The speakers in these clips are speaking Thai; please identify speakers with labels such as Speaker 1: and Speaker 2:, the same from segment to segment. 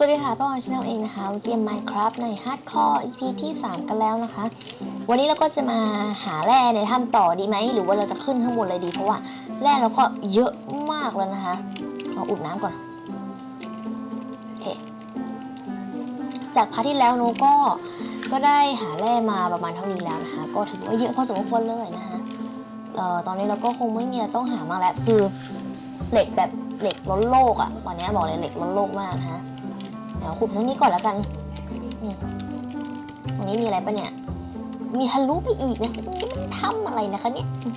Speaker 1: สวัสดีค่ะป้าออนชาแนลเองนะคะเกม Minecraft ใน Hardcore EP ที่ 3 กันแล้วนะคะ วันนี้เราก็จะมาหาแร่ในถ้ำต่อดีไหม หรือว่าเราจะขึ้นข้างบนเลยดีเพราะว่าแร่เราก็เยอะมากแล้วนะคะเราอุดน้ำก่อนโอเคจากพาร์ทที่แล้วโนก็ก็ได้หาแร่มาประมาณเท่านี้แล้วนะคะ ก็ถือว่าเยอะพอสมควรเลยนะคะเอ่อตอนนี้เราก็คงไม่มีอะไรต้องหามากแล้วคือเหล็กแบบเหล็กล้นโลกอะตอนนี้บอกเลยเหล็กล้นโลกมากนะคะ ดี๋ยวขุดสักนี้ก่อนแล้วกันตรงนี้มีอะไรปะเนี่ย มีทะลุไปอีกนะนี่มันทำอะไรนะคะเนี่ยอ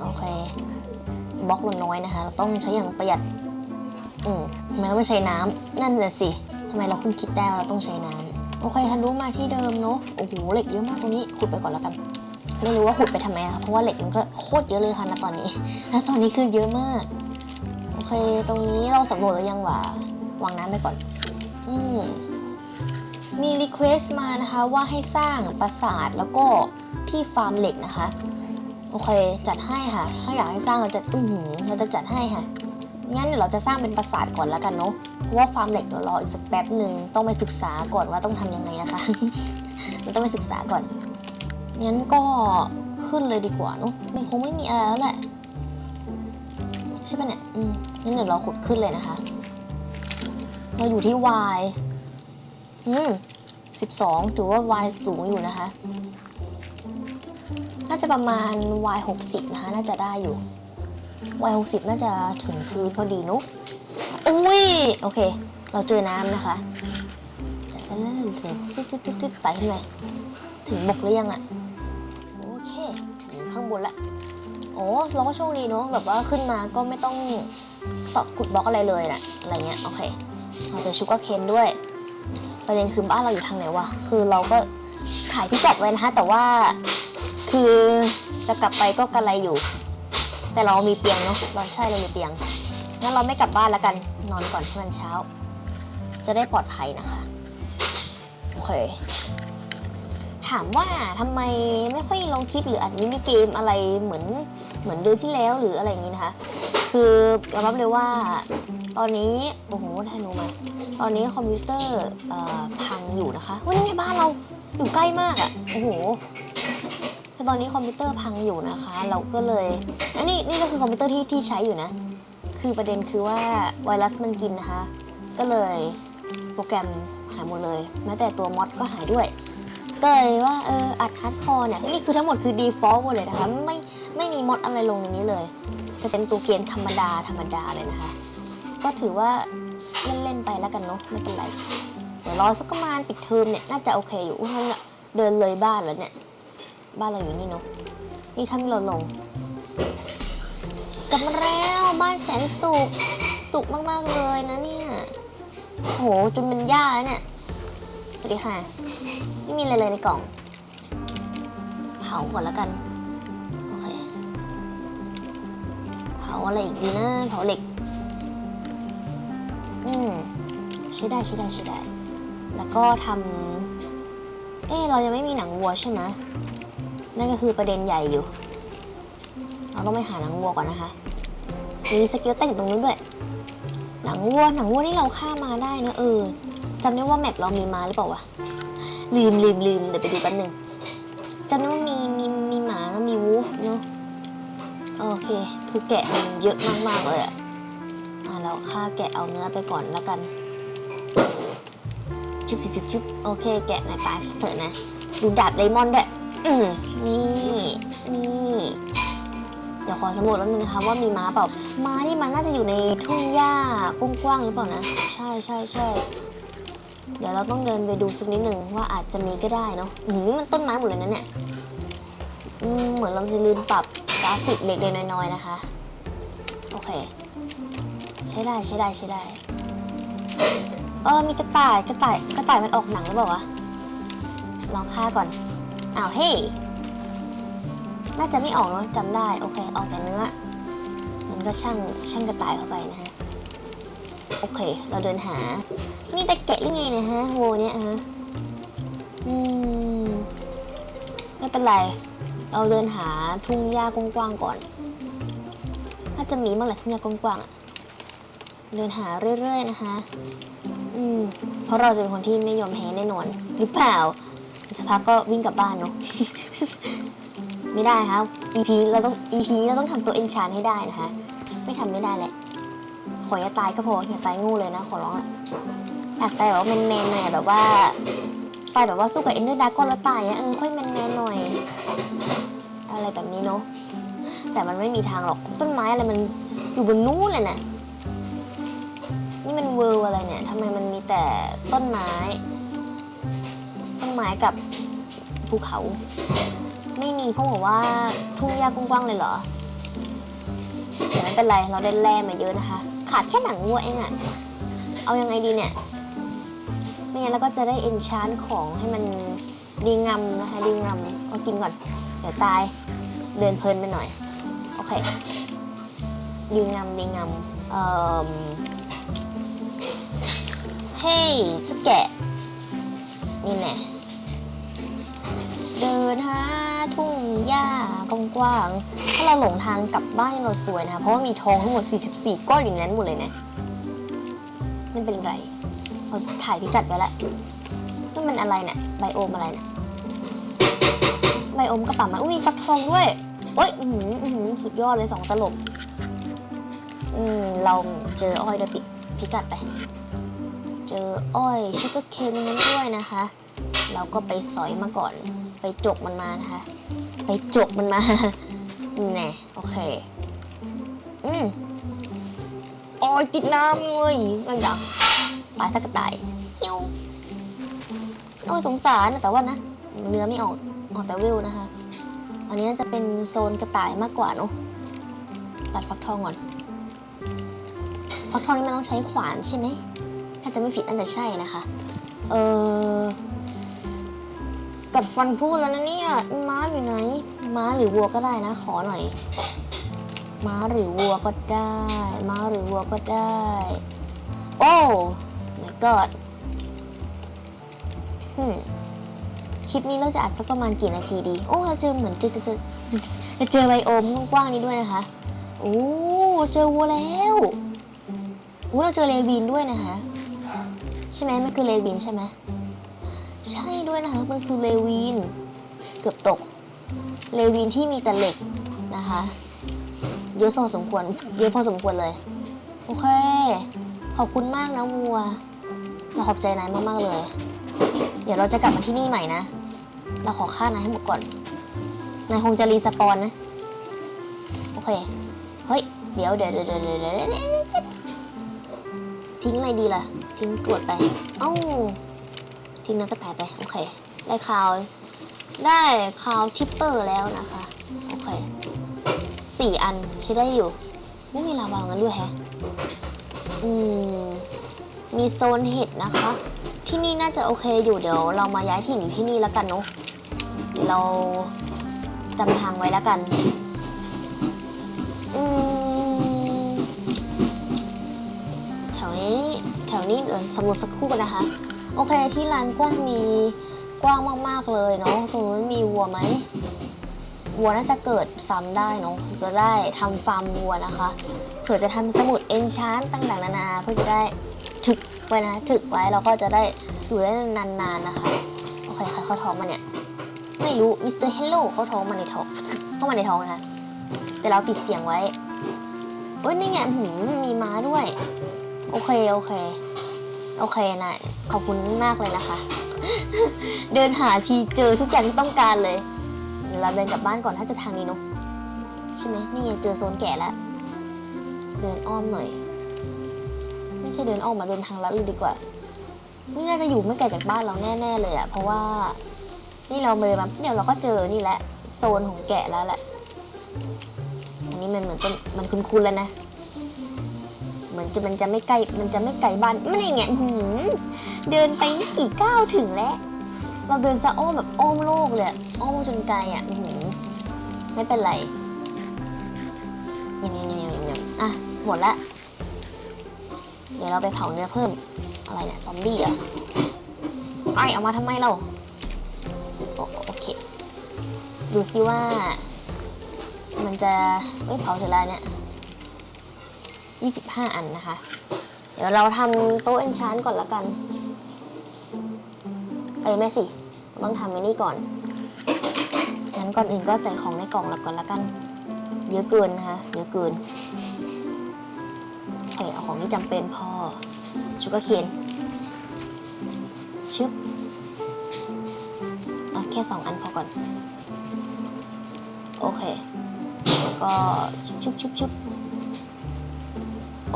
Speaker 1: โอเคบล็อกลดน้อยนะคะ เราต้องใช้อย่างประหยัด อืมทำไมเราไม่ใช้น้ำนั่นแหละสิทำไมเราเพิ่งคิดได้ว่าเราต้องใช้น้ำโอเคทะลุมาที่เดิมเนาะ โอ้โห เหล็กเยอะมากตรงนี้ ขุดไปก่อนแล้วกัน ไม่รู้ว่าขุดไปทำไมค่ะเพราะว่าเหล็กมันก็โคตรเยอะเลยค่ะณตอนนี้ณตอนนี้คือเยอะมาก โอเค ตรงนี้เราสำรวจหรือยังวะ วางน้ำไปก่อน อืมมีรีเควสต์มานะคะว่าให้สร้างปราสาทแล้วก็ที่ฟาร์มเหล็กนะคะ โอเค จัดให้ค่ะ ถ้าอยากให้สร้างเราจะอือหืเราจะจัดให้ค่ะ งั้นเดี๋ยวเราจะสร้างเป็นปราสาทก่อนแล้วกันเนาะ เพราะว่าฟาร์มเหล็กเดี๋ยวรออีกสักแป๊บหนึ่งต้องไปศึกษาก่อนว่าต้องทำยังไงนะคะ เราต้องไปศึกษาก่อน งั้นก็ขึ้นเลยดีกว่าเนาะไม่คงไม่มีอะไรแล้วแหละ ใช่ปะเนี่ย อืมงั้นเดี๋ยวเราขุดขึ้นเลยนะคะ เราอยู่ที่ y อืม12ถือว่า y สูงอยู่นะคะ น่าจะประมาณ y 60นะคะ น่าจะได้อยู่ y 60น่าจะถึงพื้นพอดีนุ๊กอุ้ย โอเค เราเจอน้ำนะคะจะเล่นเสียงตึ๊ดตึ๊ดตึ๊ตึ๊ไต่ขึ้นไปถึงบกหรือยังอะ โอเค ถึงข้างบนละโอ้เราก็โชคดีเนาะแบบว่าขึ้นมาก็ไม่ต้องตอกขุดบล็อกอะไรเลยนะอะไรเงี้ย โอเค เราจะชูการ์เคนด้วย ประเด็นคือบ้านเราอยู่ทางไหนวะ คือเราก็ขายพิกัดไว้นะคะแต่ว่าคือจะกลับไปก็กระไรอยู่ แต่เรามีเตียงเนาะเราใช่เรามีเตียงงั้นเราไม่กลับบ้านแล้วกันนอนก่อนให้มันเช้า จะได้ปลอดภัยนะคะโอเค ถามว่าทำไมไม่ค่อยลงคลิปหรืออัดมินิเกมอะไรเหมือนเหมือนเดือนที่แล้วหรืออะไรอย่างนี้นะคะ คือยอมรับเลยว่า ตอนนี้โอ้โหทยนูมาตอนนี้คอมพิวเตอร์พังอยู่นะคะวันนี้ในบ้านเราอยู่ใกล้มากอะ่ะโอ้โหคือตอนนี้คอมพิวเตอร์พังอยู่นะคะ เราก็เลยอันนี้นี่ก็คือคอมพิวเตอร์ที่ที่ใช้อยู่นะ คือประเด็นคือว่าไวรัสมันกินนะคะ ก็เลยโปรแกรมหายหมดเลย แม้แต่ตัวมอดก็หายด้วย เลยว่าเอออัดฮาร์ดคอร์เนี่ยนี่คือทั้งหมดคือ default หมดเลยนะคะไม่ไม่มีมดอะไรลงในนี้เลย จะเป็นตัวเกมธรรมดาธรรมดาเลยนะคะ ก็ถือว่าเล่นๆไปแล้วกันเนาะไม่เป็นไรเดี๋ยวรอสักประมาณปิดเทอมเนี่ยน่าจะโอเคอยู่อุ้ยเนี่ยเดินเลยบ้านแล้วเนี่ย บ้านเราอยู่นี่เนาะนี่ถ้านเราลงกลับมาแล้วบ้านแสนสุขสุขมากๆเลยนะเนี่ยโหจนเป็นหญ้าแล้วเนี่ย สวัสดีค่ะ ไม่มีอะไรเลยในกล่อง เผาก่อนแล้วกัน โอเค เผาอะไรอีกดีนะ เผาเหล็ก อืมใช้ได้ใช้ได้ใช้ได้ แล้วก็ทำเอ๊ะเรายังไม่มีหนังวัวใช่ไหมนั่นก็คือประเด็นใหญ่อยู่ เราต้องไปหาหนังวัวก่อนนะคะ มีสเกิลเต้นอยู่ตรงนู้นด้วย หนังวัว หนังวัวนี่เราฆ่ามาได้นะเออ จำได้ว่าแมปเรามีมาหรือเปล่าวะ ลืมลืมลืมเดี๋ยวไปดูแป๊บหนึงจำได้ว่ามีมีมีหมาแล้วมีวูฟเนาะโอเค คือแกะมันเยอะมากๆเลยอะอะเราฆ่าแกะเอาเนื้อไปก่อนแล้วกันจุ๊บจุ๊บจุ๊บจุ๊บโอเค แกะนายตายเถอะนะ ดูดาบไดมอนด์ด้วยอืมนี่นี่เดี๋ยวขอสำรวจแล้วนึงนะคะว่ามีม้าเปล่า ม้านี่มันน่าจะอยู่ในทุ่งหญ้ากว้างๆหรือเปล่านะ ใช่ใช่ใช่ เดี๋ยวเราต้องเดินไปดูสักนิดหนึ่งว่าอาจจะมีก็ได้เนาะอืมนี่มันต้นไม้หมดเลยนะเนี่ยอืมเหมือนเราจะลืมปรับกราฟิกเล็กๆน้อยๆนะคะ โอเค ใช้ได้ใช้ได้ใช้ได้ เออมีกระต่ายกระต่ายกระต่ายมันออกหนังหรือเปล่าวะลองฆ่าก่อนอ้าวเฮ้ยน่าจะไม่ออกเนาะจำได้ โอเค ออกแต่เนื้อมันก็ช่างช่างกระต่ายเข้าไปนะฮะ โอเค เราเดินหานี่แต่แกะหรือไงนี่ยฮะโวเนี่ยฮะ อืม ไม่เป็นไร เราเดินหาทุ่งหญ้ากว้างๆก่อนน่าจะมีเมื่อไหร่ทุ่งหญ้ากว้างๆอะเดินหาเรื่อยๆนะคะ อืม เพราะเราจะเป็นคนที่ไม่ยอมแพ้แน่นอน หรือเปล่าสักพักก็วิ่งกลับบ้านเนาะ ไม่ได้ครับ EP เราต้อง EP เราต้องทำตัวเอนชานให้ได้นะคะ ไม่ทำไม่ได้แหละ ขออย่าตายก็พออย่าตายงูเลยนะขอร้องอะอยากตายแบบว่าแมนๆหน่อยแบบว่าตายแบบว่าสู้กับเอ็นเดอร์ดากอนแล้วตายอะเออค่อยแมนๆหน่อย อะไรแบบนี้เนาะแต่มันไม่มีทางหรอกต้นไม้อะไรมันอยู่บนนู้นเลยนะนี่มันเวอร์อะไรเนี่ยทำไมมันมีแต่ต้นไม้ ต้นไม้กับภูเขา ไม่มีพวกแบบว่าทุ่งหญ้ากว้างๆเลยเหรอ แต่ไม่เป็นไรเราได้แร่มาเยอะนะคะ ขาดแค่หนังวัวเองอะเอายังไงดีเนี่ย ไม่งั้นเราก็จะได้เอนชานของให้มันดีงามนะคะดีงามเอากินก่อน เดี๋ยวตายเดินเพลินไปหน่อย โอเค ดีงามดีงามเอ่อเฮ้ยเจ้าแกะนี่แน่ เดินหาทุ่งหญ้ากว้างๆ ถ้าเราหลงทางกลับบ้านเราสวยนะคะเพราะว่ามีทองทั้งหมด 44 ก้อนอยู่ในนั้นหมดเลยนะ ไม่เป็นไรเราถ่ายพิกัดไว้แล้วนี่มันอะไรเนี่ยไบโอมอะไรเนี่ยไบโอมกระเป๋าม้อุ้ยมีฟักทองด้วยโอ้ยอือหืออื้อสุดยอดเลยสองตลบ อืม เราเจออ้อยด้วยพิพิกัดไป เจออ้อยชูกเคนนั้นด้วยนะคะ เราก็ไปสอยมาก่อน จกมันมานะคะ ไปจกมันมาแน่โอเค อืมโอ้ยติดน้ำเลยไม่อยากตายสักกระต่ายยิวโอ้ยสงสารนะแต่ว่านะเนื้อไม่ออกออกแต่วิวนะคะ อันนี้น่าจะเป็นโซนกระต่ายมากกว่าเนอะตัดฟักทองก่อนฟักทองนี่มันต้องใช้ขวานใช่ไหมถ้าจะไม่ผิดน่าจะใช่นะคะ เออ กัดฟันพูดแล้วนะเนี่ยม้าอยู่ไหน ม้าหรือวัวก็ได้นะ ขอหน่อย ม้าหรือวัวก็ได้ ม้าหรือวัวก็ได้ โอ้ my god คลิปนี้เราจะอัดสักประมาณกี่นาทีดี โอ้เราเจอเหมือนเจอเจอเจอเจอเจอไบโอมกว้างๆนี้ด้วยนะคะ โอ้เจอวัวแล้วโอ้เราเจอเลวินด้วยนะคะ ใช่ไหมมันคือเลวินใช่ไหม ด้วยนะคะมันคือเลวินเกือบตก เลวินที่มีแต่เหล็กนะคะ เยอะพอสมควร เยอะพอสมควรเลย โอเค ขอบคุณมากนะวัว เราขอบใจนายมาก ๆ เลย เดี๋ยวเราจะกลับมาที่นี่ใหม่นะ เราขอฆ่านายให้หมดก่อน นายคงจะรีสปอนนะ โอเค เฮ้ย เดี๋ยวเดี๋ยวเดี๋ยวเดี๋ยวเดี๋ยวเดี๋ยวทิ้งอะไรดีล่ะ ทิ้งตรวจไป เอ้า ทิ้งนื้อกระต่ายไป โอเค ได้คาว ได้คาวทิปเปอร์แล้วนะคะ โอเคสี่อันใช้ได้อยู่ ไม่มีลาวางั้นด้วยแฮะ อืม มีโซนเห็ดนะคะ ที่นี่น่าจะโอเคอยู่เดี๋ยว เรามาย้ายถิ่นอยู่ที่นี่แล้วกันเนาะเดี๋ยวเราจำทางไว้แล้วกัน อืม แถวนี้ แถวนี้เดี๋ยวสำรวจสักครู่กันนะคะ โอเคที่ร้านกว้างมีกว้างมากๆเลยเนาะตรงนู้นมีวัวไหมวัวน่าจะเกิดซ้ำได้เนาะจะได้ทำฟาร์มวัวนะคะเผื่อจะทำสมุดเอนชานต่างๆนานาเพื่อจะได้ถึกไว้นะถึกไว้แล้วก็จะได้อยู่ได้นานๆนะคะโอเคใครเข้าท้องมาเนี่ยไม่รู้มิสเตอร์เฮลโลเขาท้องมาในท้องเข้ามาในท้องนะคะแต่เราปิดเสียงไว้เอ้ยนี่ไงหือมีม้าด้วย โอเคโอเค โอเคนาย ขอบคุณมากเลยนะคะ เดินหาทีเจอทุกอย่างที่ต้องการเลยเราเดินกลับบ้านก่อนถ้าจะทางนี้เนอะใช่ไหมนี่ไงเจอโซนแก่แล้ว เดินอ้อมหน่อย ไม่ใช่เดินอ้อมมาเดินทางลัดเลยดีกว่า นี่น่าจะอยู่ไม่ไกลจากบ้านเราแน่ ๆ เลยอะเพราะว่า นี่เราเลยมาเดี๋ยวเราก็เจอนี่แหละ โซนของแกะแล้วแหละ อันนี้มันเหมือนจะมันคุ้นๆแล้วนะ เหมือนจะมันจะไม่ใกล้มันจะไม่ไกลบ้านไม่ไงอื้อหือเดินไปไม่กี่ก้าวถึงแล้ว เราเดินซะอ้อมแบบอ้อมโลกเลยอะอ้อมจนไกลอะหือไม่เป็นไรยำยำยำยำยำอะหมดละเดี๋ยวเราไปเผาเนื้อเพิ่มอะไรเนี่ยซอมบี้เหรอะไอเอามาทำไมเราโอโอเค ดูซิว่า มันจะเอ้ยเผาเสร็จแล้วเนี่ย 25 อันนะคะ เดี๋ยวเราทำโต๊ะเอนชานก่อนละกัน เอ้ยไม่สิต้องทำไอ้นี่ก่อน งั้นก่อนอื่นก็ใส่ของในกล่องล้วก่อนละกัน เยอะเกินนะคะ เยอะเกินโอเคเอาของที่จำเป็นพอชูกาเคนชึบเอาแค่สองอันพอก่อน โอเค แล้วก็ชุบชุบชุบชุบ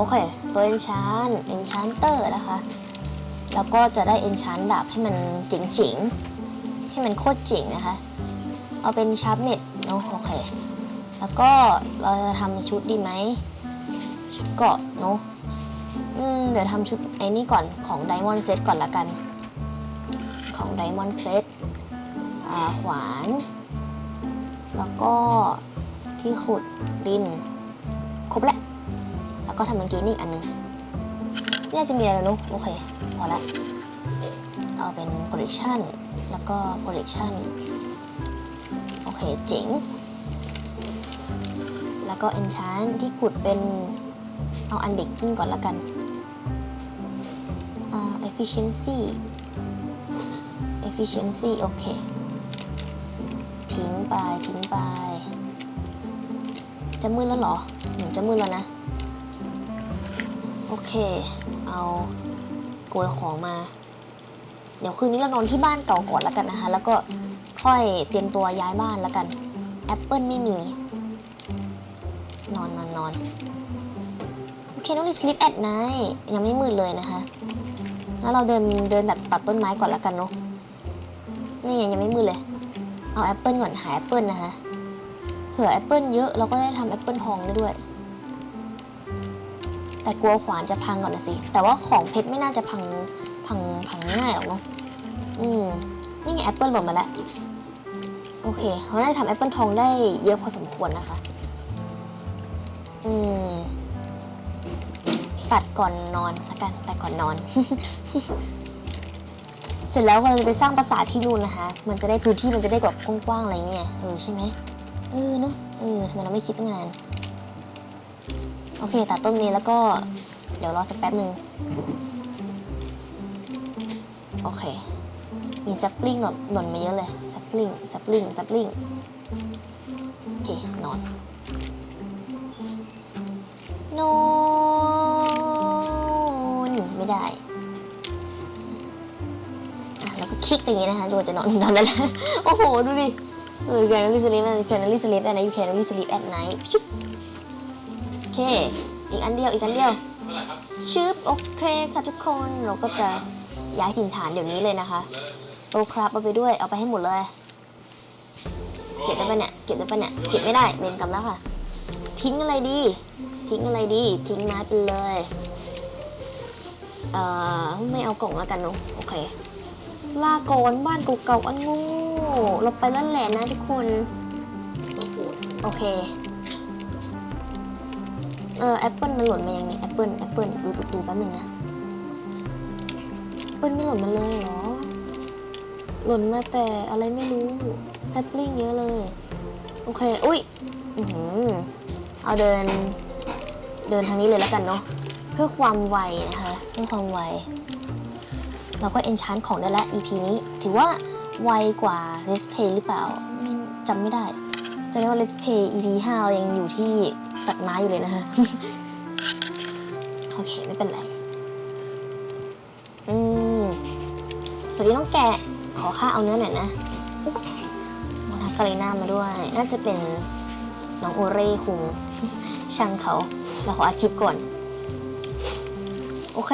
Speaker 1: โอเค ตัวเอนชานเอนชานเตอร์นะคะ แล้วก็จะได้เอนชานดาบให้มันเจ๋งๆ ให้มันโคตรเจ๋งนะคะ เอาเป็นชาร์ปเน็ตเนาะโอเค แล้วก็เราจะทำชุดดีไหม ชุดเกาะเนาะอืมเดี๋ยวทำชุดไอ้นี่ก่อนของ Diamond Set ก่อนละกัน ของ Diamond Set ขวาน แล้วก็ที่ขุดดิน ครบแล้ว แล้วก็ทำกางเกงนี่อีกอันหนึงไม่น่าจะมีอะไรแล้วนุ๊โอเค พอละ เอาเป็น protection แล้วก็ protection โอเค เจ๋ง แล้วก็ enchant ที่ขุดเป็น เอาอันเด็กกิ้งก่อนละกันอ่า efficiency efficiency โอเค ทิ้งไป ทิ้งไป จะมืดแล้วเหรอ เหมือนจะมืดแล้วนะ เค เอาโกยของมา เดี๋ยวคืนนี้เรานอนที่บ้านเก่าก่อนแล้วกันนะคะ แล้วก็ค่อยเตรียมตัวย้ายบ้านแล้วกัน แอปเปิลไม่มี นอนนอนนอนโอเคต้องรีสลิปแอดไนยังไม่มืดเลยนะคะแล้วเราเดินเดินแบบตัดต้นไม้ก่อนแล้วกันเนาะนี่ไงยังไม่มืดเลย เอาแอปเปิลก่อนหาแอปเปิลนะคะเผื่อแอปเปิลเยอะเราก็ได้ทำแอปเปิลทองได้ด้วย แต่กลัวขวานจะพังก่อนนะสิ แต่ว่าของเพชรไม่น่าจะพังพังพังง่ายหรอกเนาะอืมนี่ไงแอปเปิลหล่นมาแล้ว โอเคเราได้ทำแอปเปิลทองได้เยอะพอสมควรนะคะ อืมตัดก่อนนอนละกันตัดก่อนนอน เสร็จแล้วเราจะไปสร้างปราสาทที่นู่นนะคะ มันจะได้พื้นที่มันจะได้กว้างๆอะไรอย่างเงี้ยเออใช่ไหมเออเนอะเออทำไมเราไม่คิดตั้งนาน โอเค ตัดต้นนี้แล้วก็เดี๋ยวรอสักแป๊บหนึ่งโอเค มีซัปลิงแบบหล่นมาเยอะเลยซัปลิงซัปลิงซัปลิงโอเคนอนนอนไม่ได้แล้วก็คลิกไปอย่างนี้นะคะดูจะนอนนอนแล้วโอ้โห ดูดิเออ can only sleep at can only sleep at night you can only sleep at night เค อีกอันเดียว อีกอันเดียว ชึบโอเคค่ะทุกคน เราก็จะย้ายถิ่นฐานเดี๋ยวนี้เลยนะคะโตครับเอาไปด้วย เอาไปให้หมดเลย เก็บได้ปะเนี่ย เก็บได้ปะเนี่ย เก็บไม่ได้เวรกรรมแล้วค่ะ ทิ้งอะไรดี ทิ้งอะไรดี ทิ้งไม้ไปเลย เอ่อ ไม่เอากล่องแล้วกันเนอะโอเค ลาก่อนบ้านเก่าๆอันโงูเราไปแล้วแหละนะทุกคน โอเค เออแอปเปิลมันหล่นมายังเนี่ยแอปเปิลแอปเปิลดูดูแป๊บนึงนะแอปเปิลไม่หล่นมาเลยเหรอ หล่นมาแต่อะไรไม่รู้แซปลิงเยอะเลย โอเค อุ้ยอือเอาเดิน เดินทางนี้เลยแล้วกันเนาะเพื่อความไวนะคะ เพื่อความไว เราก็ enchant ของได้ล้ว EP นี้ ถือว่าไวกว่า Let's Play หรือเปล่าจำไม่ได้จะเรียกว่า Let's Play EP 5เรายังอยู่ที่ ตัดไม้อยู่เลยนะคะโอเคไม่เป็นไร อืมสวัสดีน้องแกะ ขอค่าเอาเนื้อหน่อยนะมอนาการีน่ามาด้วย น่าจะเป็นน้องโอเร่คุงช่างเขาเราขออัดคลิปก่อน โอเค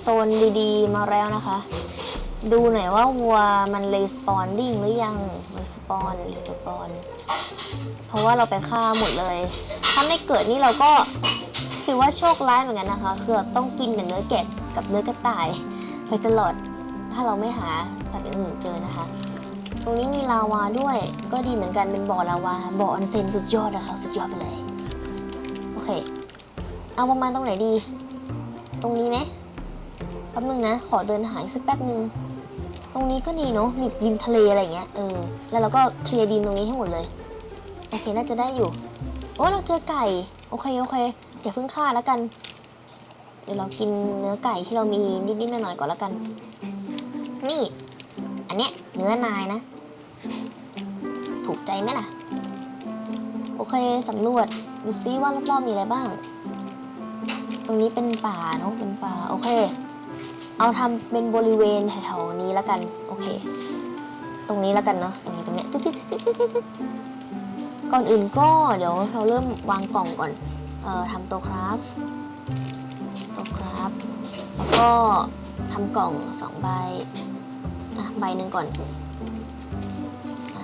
Speaker 1: โซนดีๆ มาแล้วนะคะ ดูหน่อยว่าวัวมันรีสปอนดิ้งหรือยัง ปอนรีสปอนเพราะว่าเราไปฆ่าหมดเลย ถ้าไม่เกิดนี่เราก็ถือว่าโชคร้ายเหมือนกันนะคะ คือต้องกินแต่เนื้อแกะกับเนื้อกระต่าย ไปตลอด ถ้าเราไม่หาสัตว์อื่นๆเจอนะคะ ตรงนี้มีลาวาด้วย ก็ดีเหมือนกันเป็นบ่อลาวา บ่อออนเซนสุดยอดนะคะ สุดยอดไปเลย โอเค เอาประมาณตรงไหนดี ตรงนี้ไหมแป๊บนึงนะ ขอเดินหายสักแป๊บนึง ตรงนี้ก็ดีเนาะมีริมทะเลอะไรเงี้ยเออแล้วเราก็เคลียร์ดินตรงนี้ให้หมดเลย โอเคน่าจะได้อยู่ โอ้เราเจอไก่ โอเคโอเคอย่าเพิ่งฆ่าแล้วกัน เดี๋ยวเรากินเนื้อไก่ที่เรามีนิดๆหน่อยๆก่อนแล้วกัน นี่ อันเนี้ยเนื้อนายนะ ถูกใจไหมล่ะ โอเคสำรวจดูซิว่ารอบๆมีอะไรบ้าง ตรงนี้เป็นป่าเนาะเป็นป่าโอเค เอาทำเป็นบริเวณแถวๆนี้แล้วกัน โอเค ตรงนี้แล้วกันเนาะ ตรงนี้ตรงเนี้ยตึ๊ดตึ๊ดตึ๊ดตึ๊ดตึ๊ดก่อนอื่นก็เดี๋ยวเราเริ่มวางกล่องก่อน เอ่อทำตัวคราฟตัวคราฟแล้วก็ทำกล่องสองใบ อะใบหนึ่งก่อนอ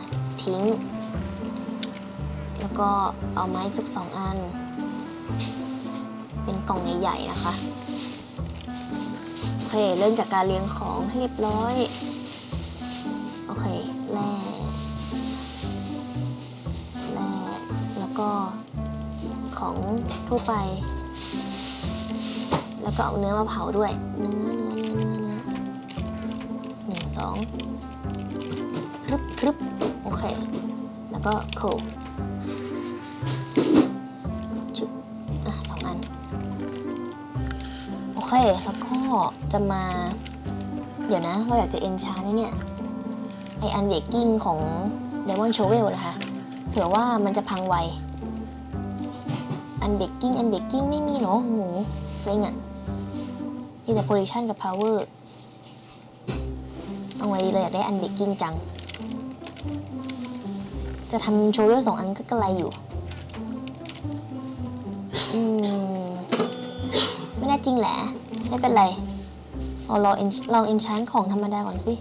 Speaker 1: ทิ้ง แล้วก็เอาไม้สักสองอัน เป็นกล่องใหญ่ๆนะคะ เค เริ่มจากการเรียงของให้เรียบร้อย โอเค แร่ แร่ แล้วก็ของทั่วไป แล้วก็เอาเนื้อมาเผาด้วย เนื้อ เนื้อ เนื้อ เนื้อเนื้อหนึ่งสองพรึบพรึบโอเค แล้วก็โขลกชุบอะสองอัน โอเค แล้วก็ จะมา เดี๋ยวนะ เราอยากจะเอนชาร์เนี่ย ไออันเบกกิ้งของ Diamond Shovel นะคะ เผื่อว่ามันจะพังไว อันเบกกิ้ง อันเบกกิ้งไม่มีเหรอโหเซ็งอะมีแต่ position กับ power เอาไงดีเลยอยากได้อันเบกกิ้งจัง จะทำโชเวลสองอันก็กระไรอยู่ อืม ไม่แน่จริงแหละ ไม่เป็นไรเอาลองเอนลองเอนชานของธรรมดาก่อนสิ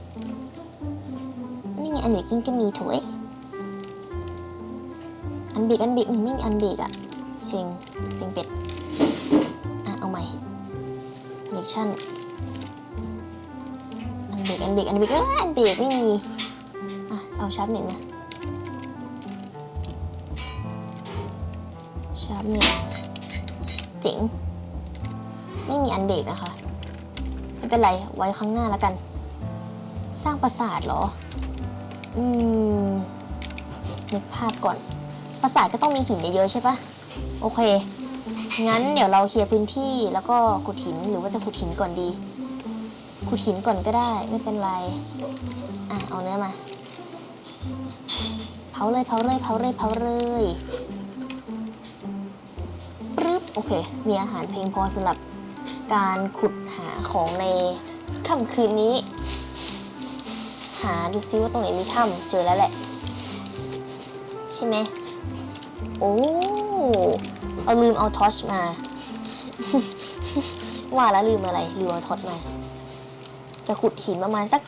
Speaker 1: นี่ไงอันเบกกิ้งก็มีถวยอันเบกอันเบกอืมไม่มีอันเบกอะเซ็งเซ็งเป็ด อะ เอาใหม่เรชั่นอันเบกอันเบกอันเบกเอออันเบกไม่มี อะ เอาชาร์ปเน็ตมาชาร์ปเน็ตเจ๋ง ไม่มีอันเบรกนะคะ ไม่เป็นไร ไว้ข้างหน้าแล้วกัน สร้างปราสาทเหรอ อืม นึกภาพก่อน ปราสาทก็ต้องมีหินเยอะๆใช่ปะโอเค งั้นเดี๋ยวเราเคลียร์พื้นที่แล้วก็ขุดหินหรือว่าจะขุดหินก่อนดี ขุดหินก่อนก็ได้ ไม่เป็นไร อะ เอาเนื้อมา เผาเลยเผาเลยเผาเลยเผาเลยปึ๊บโอเค มีอาหารเพียงพอสำหรับ การขุดหาของในค่ำคืนนี้ หาดูซิว่าตรงไหนมีถ้ำเจอแล้วแหละ ใช่ไหมโอ้เอาลืมเอาทอชมา ว่าแล้วลืมอะไร ลืมเอาทอชมา จะขุดหินประมาณสัก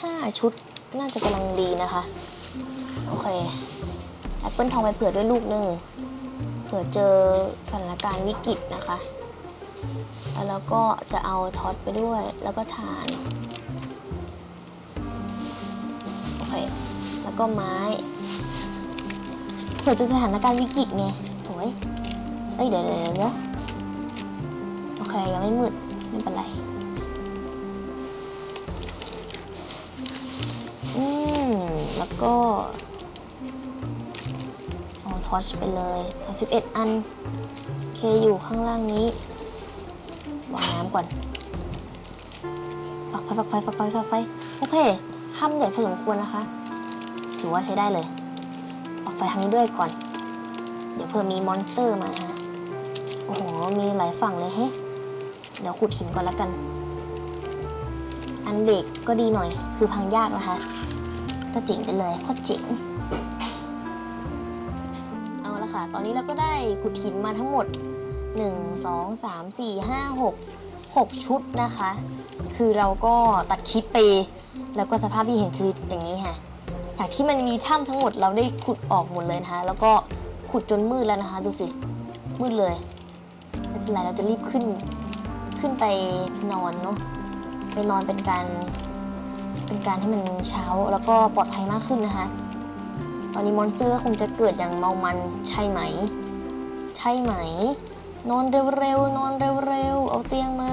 Speaker 1: ห้าชุดน่าจะกำลังดีนะคะ โอเคแอปเปิลทองไปเผื่อด้วยลูกหนึ่งเผื่อเจอสถานการณ์วิกฤตนะคะ แล้วก็จะเอาท็อตไปด้วยแล้วก็ฐานโอเคแล้วก็ไม้เผื่อจอสถานการณ์วิกฤตไงโถยเอ้ยเดี๋ยวเดี๋ยวเดี๋ยวโอเคยังไม่มืดไม่เป็นไรอืมแล้วก็เอาทอชไปเลย 31 อัน เคอยู่ข้างล่างนี้ วางน้ำก่อนปักไฟปักไฟปักไฟปักไฟโอเคห้ำใหญ่พอสมควรนะคะ ถือว่าใช้ได้เลยปักไฟทางนี้ด้วยก่อน เดี๋ยวเผื่อมีมอนสเตอร์มาฮะโอ้โหมีหลายฝั่งเลยเฮ้เดี๋ยวขุดหินก่อนล้วกัน อันเบรกก็ดีหน่อย คือพังยากนะคะ ก็เจ๋งไปเลยโคตรเจ๋งเอาละค่ะ ตอนนี้เราก็ได้ขุดหินมาทั้งหมด 1 2 3 4 5 6 6 ชุดนะคะ คือเราก็ตัดคลิปไป แล้วก็สภาพที่เห็นคืออย่างนี้ค่ะจากที่มันมีถ้ำทั้งหมดเราได้ขุดออกหมดเลยนะคะ แล้วก็ขุดจนมืดแล้วนะคะ ดูสิ มืดเลยไม่เป็นไรเราจะรีบขึ้น ขึ้นไปนอนเนาะ ไปนอนเป็นการ เป็นการให้มันเช้าแล้วก็ปลอดภัยมากขึ้นนะคะ ตอนนี้มอนสเตอร์คงจะเกิดอย่างเมามันใช่ไหม ใช่ไหม นอนเร็วๆนอนเร็วๆเอาเตียงมา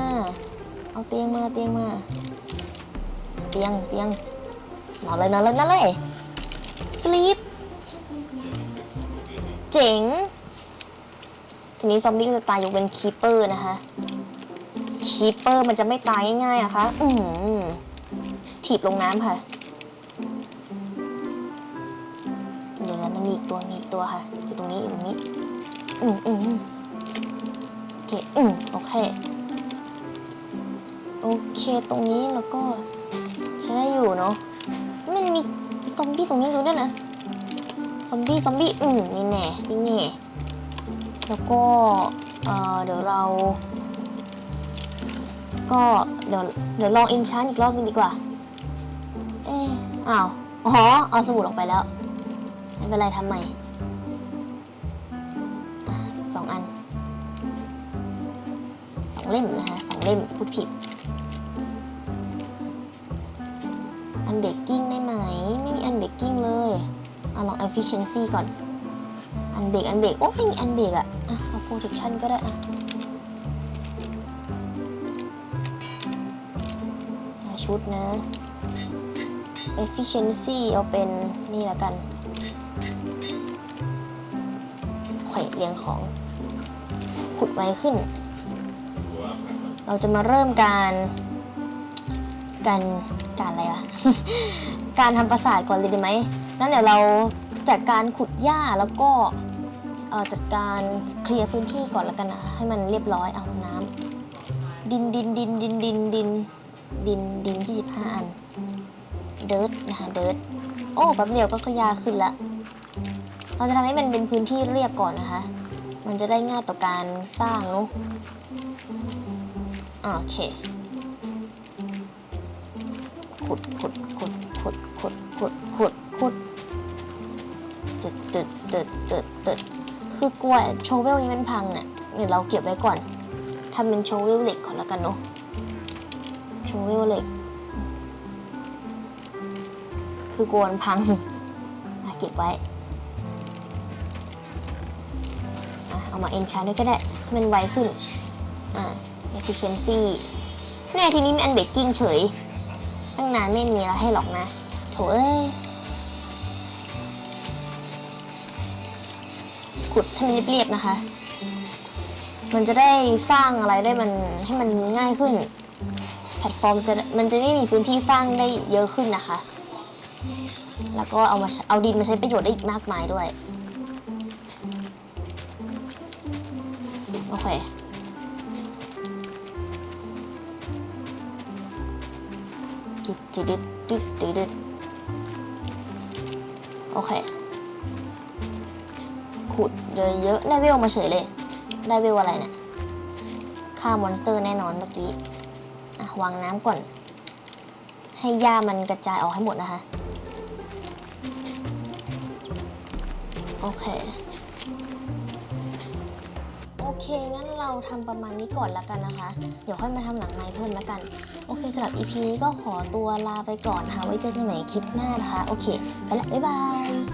Speaker 1: เอาเตียงมาเตียงมา เตียงเตียงนอนเลยนอนเลยนอนเลยสลีปเจ๋งทีนี้ซอมบี้ก็จะตายยกเป็นคีเปอร์นะคะ คีเปอร์มันจะไม่ตายง่ายๆนะคะ อือหือถีบลงน้ำค่ะเดี๋ยวนะมันมีอีกตัวมีอีกตัวค่ะอยู่ตรงนี้อยู่ตรงนี้ อืมอืมอืมโอ เค อืมโอเค โอเค ตรงนี้แล้วก็ใช้ได้อยู่เนาะ มันมีซอมบี้ตรงนี้ดูด้วยนะ ซอมบี้ ซอมบี้ อืมนี่แน่นี่แน่แล้วก็ เอ่อ เดี๋ยวเรา ก็เดี๋ยวเดี๋ยวลองอินชานอีกรอบนึงดีกว่า เอ๊ะอ้าว อ๋อ เอาสมุดออกไปแล้ว ไม่เป็นไรทำใหม่ เล่มนะคะสองเล่มพูดผิดอันเบกกิ้งได้ไหม ไม่มีอันเบกกิ้งเลยเอาลอง efficiency ก่อน อันเบรกอันเบรกโอ้ไม่มีอันเบรกอะอะเอา protection ก็ได้อะอะชุดนะ efficiency เอาเป็นนี่ละกันเขวเรียงของ ขุดไวขึ้น เราจะมาเริ่มการการการอะไรวะ การทำประสาทก่อนเลยดีไหมงั้นเดี๋ยวเราจัดการขุดหญ้าแล้วก็จัดการเคลียร์พื้นที่ก่อนแล้วกันนะให้มันเรียบร้อยเอาน้ำดินดินดินดินดินดินดินดิน25อันเดิร์ดนะคะเดิร์ดโอ้แป๊บเดียวก็ขยาขึ้นละเราจะทำให้มันเป็นพื้นที่เรียบก่อนนะคะ มันจะได้ง่ายต่อการสร้างเนอะ โอเค ขุดขุดขุดขุดขุดขุดขุดขุดตึดตึดตึดตึดตึดคือกลัวโชเวลนี้มันพังเนี่ยเดี๋ยวเราเก็บไว้ก่อนทำเป็นโชเวลเหล็กก่อนแล้วกันเนาะโชเวลเหล็ก คือกลัวมันพังอะเก็บไว้เอามาเอนชาร์ด้วยก็ได้มันไวขึ้นอะ efficiency แน่ทีนี้มีอันเบกกิ้งเฉย ตั้งนานไม่มีแล้วให้หรอกนะ โถเอ้ย ขุดให้มันเรียบๆนะคะ มันจะได้สร้างอะไรได้มันให้มันง่ายขึ้น แพลตฟอร์มจะมันจะได้มีพื้นที่สร้างได้เยอะขึ้นนะคะ แล้วก็เอามาเอาดินมาใช้ประโยชน์ได้อีกมากมายด้วย โอเค ดึดดึดดึดดึดดึดโอเค ขุดเยอะๆ ได้เวลมาเฉยเลย ได้เวลอะไรเนี่ยฆ่ามอนสเตอร์แน่นอนเมื่อกี้วางน้ำก่อน ให้หญ้ามันกระจายออกให้หมดนะคะ โอเค โอเค งั้นเราทำประมาณนี้ก่อนแล้วกันนะคะ เดี๋ยวค่อยมาทำหลังไม้เพิ่มแล้วกัน โอเคสำหรับ EP นี้ก็ขอตัวลาไปก่อนนะคะไว้เจอกันใหม่คลิปหน้านะคะ โอเค ไปละ บ๊ายบาย